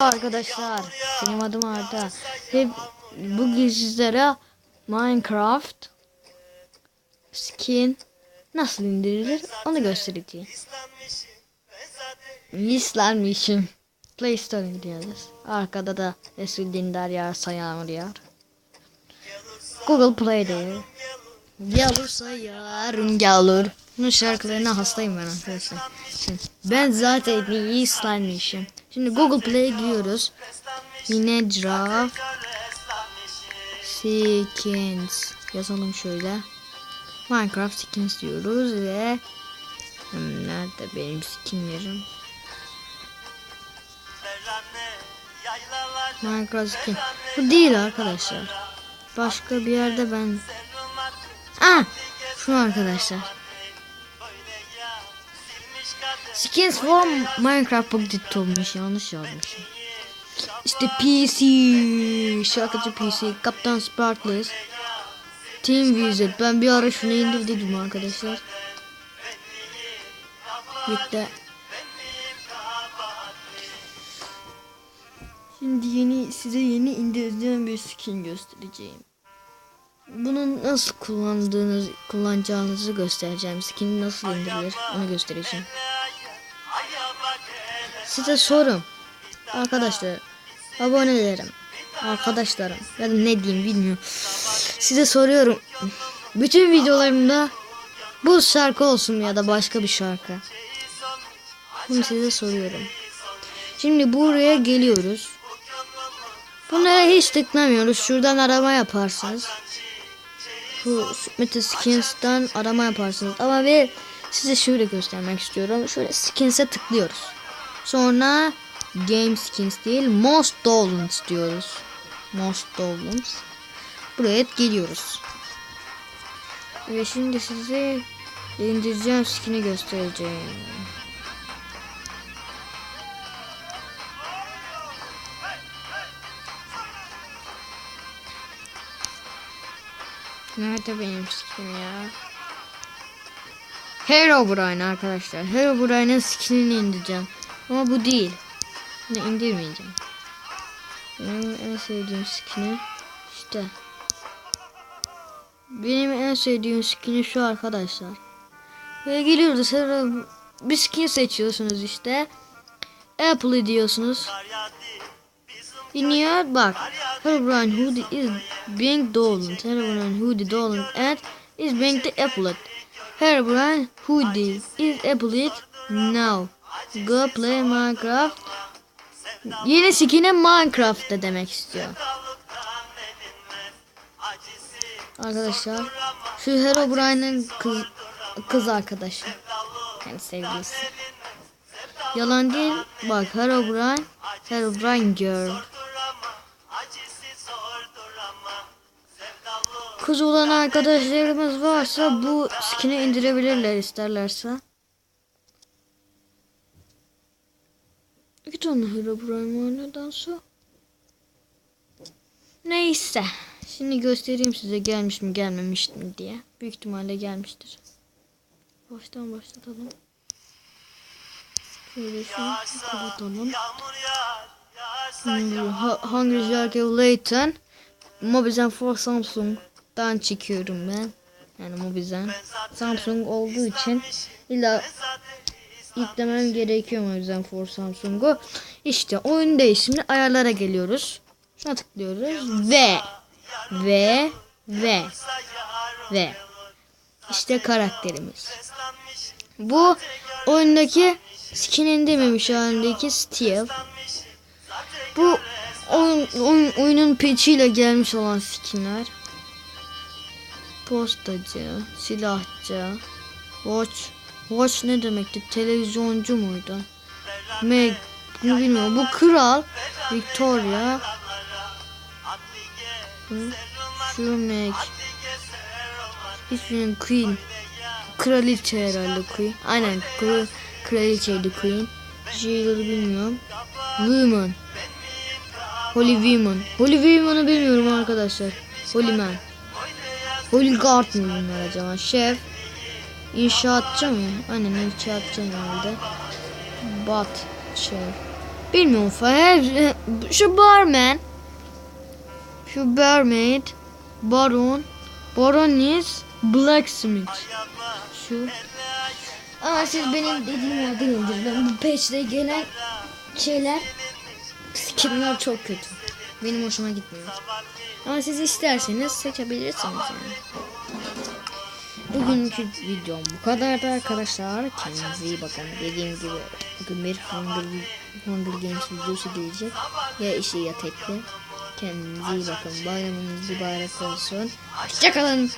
Arkadaşlar benim adım Arda. Hep bugün sizlere Minecraft skin nasıl indirilir onu göstereceğim. İslenmişim. Play Store'a gidiyoruz. Arkada da Resul Dindar yar Sayamur yar. Google Play'de. Gelursa yarın gelir. Bunun şarkılarına hastayım ben arkadaşlar. Şimdi ben zaten iyi ıslanmışım. Şimdi Google Play'e giriyoruz. Minecraft Skins yazalım şöyle. Minecraft Skins diyoruz ve Hmm, nerede benim skinlerim? Minecraft skin. Bu değil arkadaşlar. Başka bir yerde ben Ah! Şu arkadaşlar. Skins for Minecraft Pocket olmuş. Yanlış yazmışım. İşte PC. Şarkıcı PC. Kaptan Sparkless. Team Wizard. Ben bir ara şunu indirdim arkadaşlar. Bitti. Şimdi yeni size yeni indirdiğim bir skin göstereceğim. Bunu nasıl kullandığınız kullanacağınızı göstereceğim. Skin nasıl indirilir onu göstereceğim. Size sorum. Arkadaşlar abonelerim arkadaşlarım ya da ne diyeyim bilmiyorum. Size soruyorum. Bütün videolarımda bu şarkı olsun ya da başka bir şarkı. Bunu size soruyorum. Şimdi buraya geliyoruz. Bunlara hiç tıklamıyoruz. Şuradan arama yaparsınız. Bu Meta Skins'tan arama yaparsınız. Ama ve size şöyle göstermek istiyorum. Şöyle Skins'e tıklıyoruz. Sonra Game Skins değil Most Dolans diyoruz. Most Dolans. Buraya geliyoruz. Ve şimdi size indireceğim skin'i göstereceğim. Nerede benim skinim ya? Herobrine arkadaşlar. Herobrine'ın skinini indireceğim. Ama bu değil. Bunu indirmeyeceğim. Benim en sevdiğim skini işte. Benim en sevdiğim skini şu arkadaşlar. Ve geliyoruz sonra bir skin seçiyorsunuz işte. Apple diyorsunuz. İniyor bak. Herobrine Hoodie is being Dolan. Herobrine Hoodie Dolan and is being the applet. Herobrine Hoodie is applet now. Go play Minecraft. Yeni skin'e Minecraft'ta demek istiyor. Arkadaşlar şu Herobrine'in kız kız arkadaşı. Yani sevgilisi. Yalan değil. Bak Herobrine Herobrine girl. Kız olan arkadaşlarımız varsa bu skin'i indirebilirler isterlerse. Tane Herobrine var nedense. Neyse. Şimdi göstereyim size gelmiş mi gelmemiş mi diye. Büyük ihtimalle gelmiştir. Baştan başlatalım. Şöyle şunu kapatalım. Hungry Jack Layton Mobizen for Samsung'dan çekiyorum ben. Yani Mobizen. Samsung olduğu için illa yüklemem gerekiyor Mobizen for Samsung'u. İşte oyundayız. Şimdi ayarlara geliyoruz. Şuna tıklıyoruz ve ve ve ve işte karakterimiz. Bu oyundaki skin indirmemiş halindeki Steel. Bu oyun, oyun, oyunun peçiyle gelmiş olan skinler. Postacı, silahçı, watch. Watch ne demekti? Televizyoncu muydu? Meg, bunu bilmiyorum. Bu kral, Victoria. Şu Meg. İsminin Queen. Kraliçe herhalde Queen. Aynen kral, kraliçeydi Queen. Şeyleri bilmiyorum. Woman. Holy Woman. Holy Woman'ı bilmiyorum arkadaşlar. Holy Man. Holy Guard mı bunlar acaba? Şef. İnşaatçı mı? Aynen inşaatçı herhalde. Bat. Şef. Bilmiyorum Fahir. Şu barman. Şu barmaid. Baron. Baronis. Blacksmith. Şu. Ama siz benim dediğim yerde indirin. Bu patch'te gelen şeyler skinler çok kötü. Benim hoşuma gitmiyor. Ama siz isterseniz seçebilirsiniz yani. Bugünkü videom bu kadardı arkadaşlar. Kendinize iyi bakın. Dediğim gibi bugün bir Hunger, Hunger Games videosu gelecek. Ya işi ya tekli. Kendinize iyi bakın. Bayramınız mübarek olsun. Hoşçakalın.